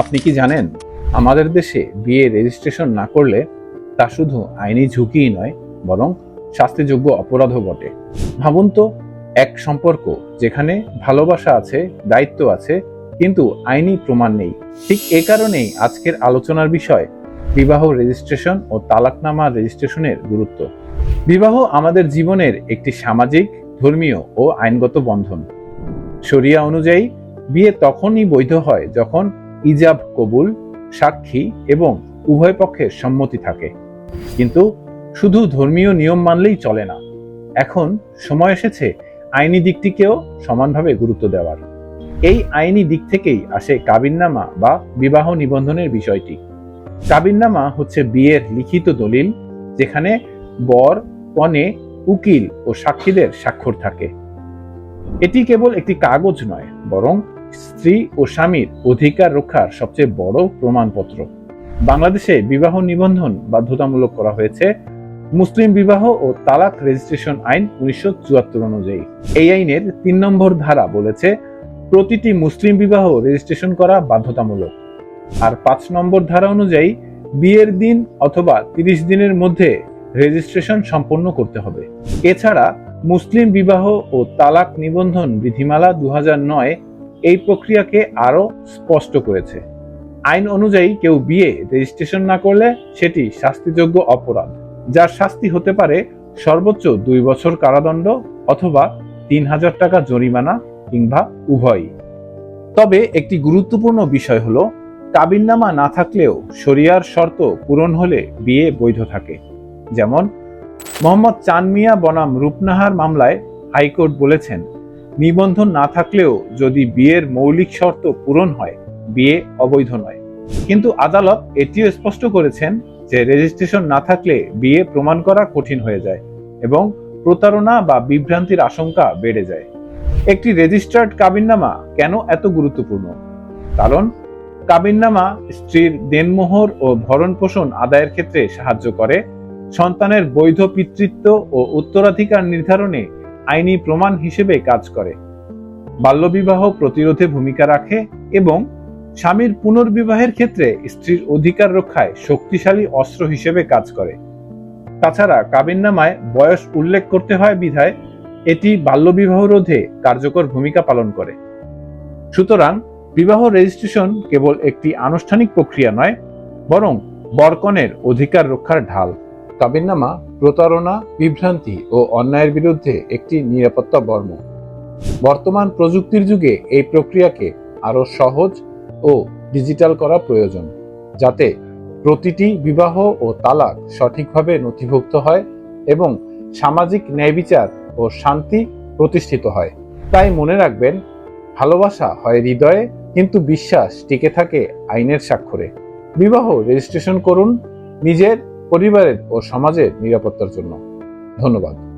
আপনি কি জানেন, আমাদের দেশে বিয়ে রেজিস্ট্রেশন না করলে তা শুধু আইনি ঝুঁকিই নয়, বরং শাস্তিযোগ্য অপরাধও বটে। ভাবুন তো, এক সম্পর্ক যেখানে ভালোবাসা আছে, দায়িত্ব আছে, কিন্তু আইনি প্রমাণ নেই। ঠিক এ কারণেই আজকের আলোচনার বিষয় বিবাহ রেজিস্ট্রেশন ও তালাকনামা রেজিস্ট্রেশনের গুরুত্ব। বিবাহ আমাদের জীবনের একটি সামাজিক, ধর্মীয় ও আইনগত বন্ধন। শরিয়া অনুযায়ী, বিয়ে তখনই বৈধ হয় যখন ইজাব কবুল, সাক্ষী এবং উভয় পক্ষের সম্মতি থাকে। কিন্তু শুধু ধর্মীয় নিয়ম মানলেই চলে না। এখন সময় এসেছে আইনি দিকটিকেও সমানভাবে গুরুত্ব দেওয়ার। এই আইনি দিক থেকেই আসে কাবিননামা বা বিবাহ নিবন্ধনের বিষয়টি। কাবিননামা হচ্ছে বিয়ের লিখিত দলিল, যেখানে বর, কনে, উকিল ও সাক্ষীদের স্বাক্ষর থাকে। এটি কেবল একটি কাগজ নয়, বরং স্ত্রী ও স্বামীর অধিকার রক্ষার সবচেয়ে বড় প্রমাণপত্র। বাংলাদেশে বিবাহ নিবন্ধন বাধ্যতামূলক করা হয়েছে। মুসলিম বিবাহ ও তালাক রেজিস্ট্রেশন আইন উনিশশো চুয়াত্তর অনুযায়ী। এই আইনের তিন নম্বর ধারা বলেছে, প্রতিটি মুসলিম বিবাহ রেজিস্ট্রেশন করা বাধ্যতামূলক। আর পাঁচ নম্বর ধারা অনুযায়ী, বিয়ের দিন অথবা তিরিশ দিনের মধ্যে রেজিস্ট্রেশন সম্পন্ন করতে হবে। এছাড়া মুসলিম বিবাহ ও তালাক নিবন্ধন বিধিমালা দু নয় এই প্রক্রিয়াকে আরও স্পষ্ট করেছে। আইন অনুযায়ী কেউ বিয়ে রেজিস্ট্রেশন না করলে সেটি শাস্তিযোগ্য অপরাধ, যার শাস্তি হতে পারে সর্বোচ্চ দুই বছর কারাদণ্ড অথবা তিন হাজার টাকা জরিমানা কিংবা উভয়ই। তবে একটি গুরুত্বপূর্ণ বিষয় হলো, কাবিননামা না থাকলেও শরিয়ার শর্ত পূরণ হলে বিয়ে বৈধ থাকে। যেমন, মোহাম্মদ চানমিয়া বনাম রূপনাহার মামলায় হাইকোর্ট বলেছেন নিবন্ধন না থাকলেও যদি বিয়ের মৌলিক শর্ত পূরণ হয়, বিয়ে অবৈধ নয়। কিন্তু আদালত এটিও স্পষ্ট করেছেন যে রেজিস্ট্রেশন না থাকলে বিয়ে প্রমাণ করা কঠিন হয়ে যায় এবং প্রতারণা বা বিভ্রান্তির আশঙ্কা বেড়ে যায়। একটি রেজিস্টার্ড কাবিননামা কেন এত গুরুত্বপূর্ণ? কারণ কাবিননামা স্ত্রীর দেনমোহর ও ভরণ পোষণ আদায়ের ক্ষেত্রে সাহায্য করে, সন্তানের বৈধ পিতৃত্ব ও উত্তরাধিকার নির্ধারণে আইনি প্রমাণ হিসেবে কাজ করে। বাল্যবিবাহ প্রতিরোধে ভূমিকা রাখে এবং স্বামীর পুনর্বিবাহের ক্ষেত্রে স্ত্রীর অধিকার রক্ষায় শক্তিশালী অস্ত্র হিসেবে কাজ করে। তাছাড়া কাবিননামায় বয়স উল্লেখ করতে হয় বিধায় এটি বাল্যবিবাহ রোধে কার্যকর ভূমিকা পালন করে। সুতরাং বিবাহ রেজিস্ট্রেশন কেবল একটি আনুষ্ঠানিক প্রক্রিয়া নয়, বরং বরকনের অধিকার রক্ষার ঢাল। কাবিননামা, প্রতারণা, বিভ্রান্তি ও অন্যায়ের বিরুদ্ধে একটি নিরাপত্তা বর্ম। বর্তমান প্রযুক্তির যুগে এই প্রক্রিয়াকে আরও সহজ ও ডিজিটাল করা প্রয়োজন, যাতে প্রতিটি বিবাহ ও তালাক সঠিকভাবে নথিভুক্ত হয় এবং সামাজিক ন্যায় বিচার ও শান্তি প্রতিষ্ঠিত হয়। তাই মনে রাখবেন, ভালোবাসা হয় হৃদয়ে, কিন্তু বিশ্বাস টিকে থাকে আইনের স্বাক্ষরে। বিবাহ রেজিস্ট্রেশন করুন, নিজের পরিবারের ও সমাজের নিরাপত্তার জন্য। ধন্যবাদ।